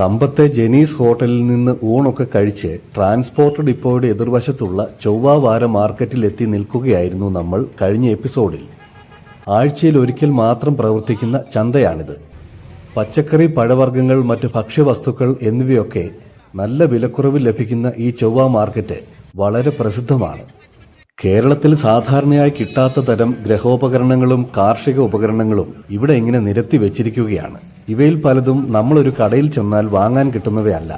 കമ്പത്തെ ജെനീസ് ഹോട്ടലിൽ നിന്ന് ഊണൊക്കെ കഴിച്ച് ട്രാൻസ്പോർട്ട് ഡിപ്പോയുടെ എതിർവശത്തുള്ള ചൊവ്വാവാര മാർക്കറ്റിൽ എത്തി നിൽക്കുകയായിരുന്നു നമ്മൾ കഴിഞ്ഞ എപ്പിസോഡിൽ. ആഴ്ചയിൽ ഒരിക്കൽ മാത്രം പ്രവർത്തിക്കുന്ന ചന്തയാണിത്. പച്ചക്കറി പഴവർഗങ്ങൾ മറ്റ് ഭക്ഷ്യവസ്തുക്കൾ എന്നിവയൊക്കെ നല്ല വിലക്കുറവിൽ ലഭിക്കുന്ന ഈ ചൊവ്വ മാർക്കറ്റ് വളരെ പ്രസിദ്ധമാണ്. കേരളത്തിൽ സാധാരണയായി കിട്ടാത്ത തരം ഗ്രഹോപകരണങ്ങളും കാർഷിക ഉപകരണങ്ങളും ഇവിടെ ഇങ്ങനെ നിരത്തി വെച്ചിരിക്കുകയാണ്. ഇവയിൽ പലതും നമ്മളൊരു കടയിൽ ചെന്നാൽ വാങ്ങാൻ കിട്ടുന്നവയല്ല.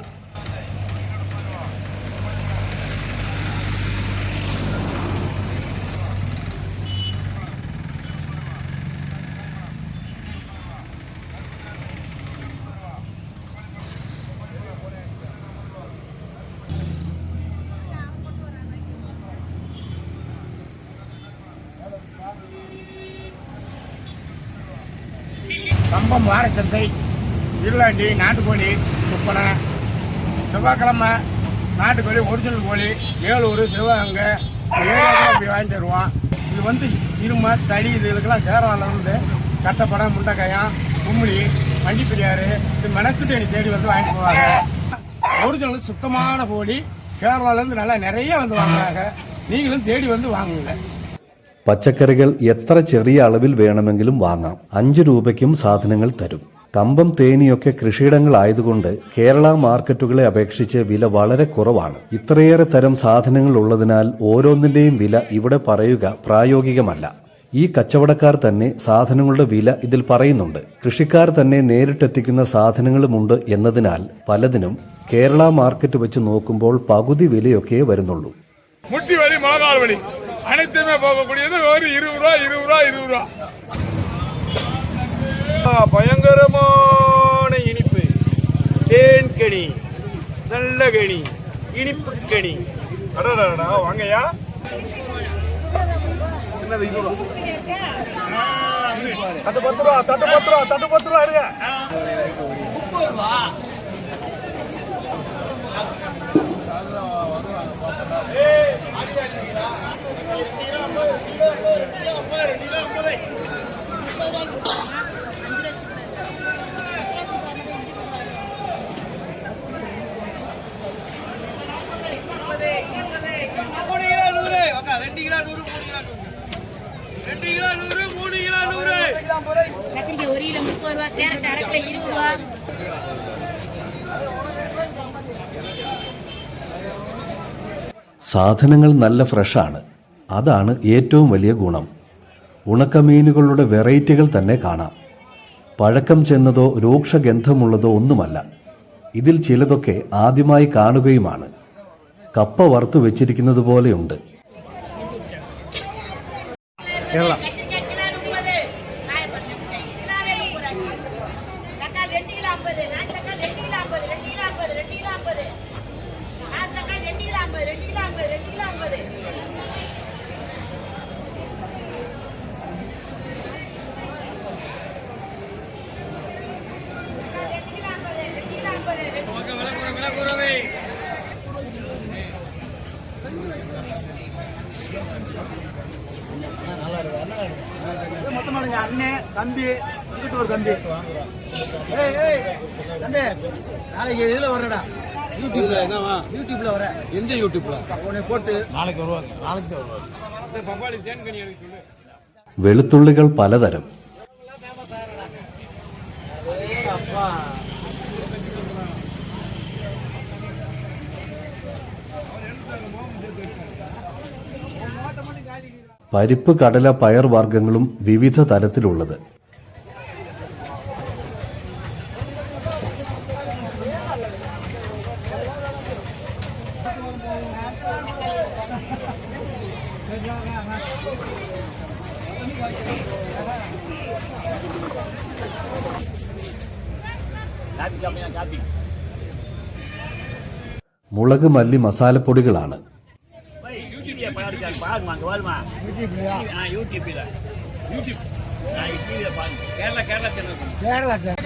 கம்பம் வாரச்சந்தை இருளாண்டி நாட்டுக்கோழி குப்பனை செவ்வாய்க்கிழமை நாட்டுக்கோழி ஒரிஜினல் கோழி ஏலூர் சிவகங்கை ஏழாவது வாங்கி வாங்கிட்டு வருவோம். இது வந்து இருமா சளி இதுகளுக்கெல்லாம் கேரளாவில் இருந்து கட்டப்படம் முண்டைக்காயம் கும்மிளி மண்டிப்பெரியாறு இது மெனக்கிட்டு என்னை தேடி வந்து வாங்கிட்டு போவாங்க. ஒரிஜினல் சுத்தமான கோழி. கேரளாலேருந்து நல்லா நிறைய வந்து வாங்குறாங்க. நீங்களும் தேடி வந்து வாங்குங்க. പച്ചക്കറികൾ എത്ര ചെറിയ അളവിൽ വേണമെങ്കിലും വാങ്ങാം. അഞ്ച് രൂപയ്ക്കും സാധനങ്ങൾ തരും. കമ്പം തേനിയൊക്കെ കൃഷിയിടങ്ങളായതുകൊണ്ട് കേരള മാർക്കറ്റുകളെ അപേക്ഷിച്ച് വില വളരെ കുറവാണ്. ഇത്രയേറെ തരം സാധനങ്ങൾ ഉള്ളതിനാൽ ഓരോന്നിന്റെയും വില ഇവിടെ പറയുക പ്രായോഗികമല്ല. ഈ കച്ചവടക്കാർ തന്നെ സാധനങ്ങളുടെ വില ഇതിൽ പറയുന്നുണ്ട്. കൃഷിക്കാർ തന്നെ നേരിട്ടെത്തിക്കുന്ന സാധനങ്ങളുമുണ്ട് എന്നതിനാൽ പലതിനും കേരള മാർക്കറ്റ് വെച്ച് നോക്കുമ്പോൾ പകുതി വിലയൊക്കെ വരുന്നുള്ളൂ. முட்டி வலி முழங்கால் வலி அனைத்துமே போகக்கூடியது ஒரு இருபது ரூபா இருபது ரூபா இருபது ரூபா. பயங்கரமான இனிப்பு. தேன் கனி நல்ல கனி இனிப்பு கனி அடடா வாங்கய்யா. சின்னது இருபது ரூபா. தட்டு பத்து ரூபா தட்டு பத்து ரூபா தட்டு பத்து ரூபா இருங்க கத்திரிக்காய் ஒரு கிலோ முப்பது ரூபா கேரட் அரை கிலோ இருபது ரூபா സാധനങ്ങൾ നല്ല ഫ്രഷാണ് അതാണ് ഏറ്റവും വലിയ ഗുണം ഉണക്കമീനുകളുടെ വെറൈറ്റികൾ തന്നെ കാണാം പഴക്കം ചെന്നതോ രൂക്ഷഗന്ധമുള്ളതോ ഒന്നുമല്ല ഇതിൽ ചിലതൊക്കെ ആദ്യമായി കാണുകയുമാണ് കപ്പ വറുത്തു വെച്ചിരിക്കുന്നത് പോലെയുണ്ട് కేరళ ரெண்டு கிலோ ஐம்பது ரெண்டு கிலோ ஐம்பது மொத்தமானுங்க அண்ணன் தம்பி இங்கிட்டு ஒரு தம்பி ஏய் ஏய் தம்பி நாளைக்கு இதுல வரடா யூடியூப்ல என்னவா யூடியூப்ல வர எந்த யூடியூப்ல உன்னை போட்டு நாளைக்கு வருவாங்க நாளைக்கு தான் வருவாங்க பப்பாளி தேன்கனி எனக்கு சொல்லு വെളുത്തുള്ളികൾ പലതരം പരിപ്പ് കടല പയർ വർഗങ്ങളും വിവിധ തരത്തിലുള്ളത്. മുളക് മല്ലി മസാലപ്പൊടികളാണ്. யூடியூப்ல பாருங்க பாருங்க அங்க வருமா ஆ யூடியூப்ல யூடியூப் ஆ யூடியூப்ல பாருங்க கேரளா கேரளா சேனல் கேரளா சார்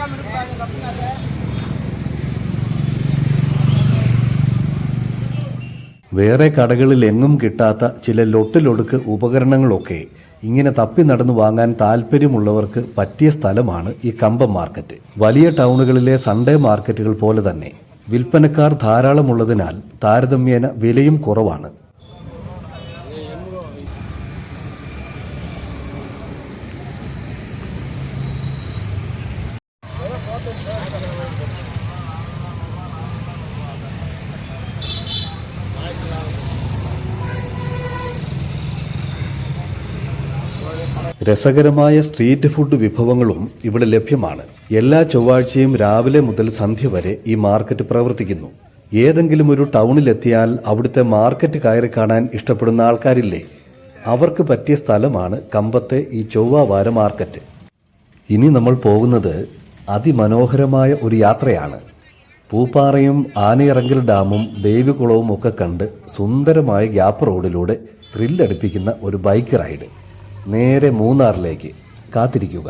വേറെ കടകളിൽ എങ്ങും കിട്ടാത്ത ചില ലൊട്ടിലൊടുക്ക് ഉപകരണങ്ങളൊക്കെ ഇങ്ങനെ തപ്പി നടന്നു വാങ്ങാൻ താല്പര്യമുള്ളവർക്ക് പറ്റിയ സ്ഥലമാണ് ഈ കമ്പം മാർക്കറ്റ് വലിയ ടൗണുകളിലെ സൺഡേ മാർക്കറ്റുകൾ പോലെ തന്നെ വിൽപ്പനക്കാർ ധാരാളമുള്ളതിനാൽ താരതമ്യേന വിലയും കുറവാണ് രസകരമായ സ്ട്രീറ്റ് ഫുഡ് വിഭവങ്ങളും ഇവിടെ ലഭ്യമാണ്. എല്ലാ ചൊവ്വാഴ്ചയും രാവിലെ മുതൽ സന്ധ്യ വരെ ഈ മാർക്കറ്റ് പ്രവർത്തിക്കുന്നു. ഏതെങ്കിലും ഒരു ടൗണിലെത്തിയാൽ അവിടുത്തെ മാർക്കറ്റ് കയറി കാണാൻ ഇഷ്ടപ്പെടുന്ന ആൾക്കാരില്ലേ? അവർക്ക് പറ്റിയ സ്ഥലമാണ് കമ്പത്തെ ഈ ചൊവ്വാവാര മാർക്കറ്റ് ഇനി നമ്മൾ പോകുന്നത് അതിമനോഹരമായ ഒരു യാത്രയാണ്. പൂപ്പാറയും ആനയിറങ്കൽ ഡാമും ദേവികുളവും ഒക്കെ കണ്ട് സുന്ദരമായ ഗ്യാപ്പ് റോഡിലൂടെ ത്രില്ലടിപ്പിക്കുന്ന ഒരു ബൈക്ക് റൈഡ് നേരെ മൂന്നാറിലേക്ക് കാത്തിരിക്കുക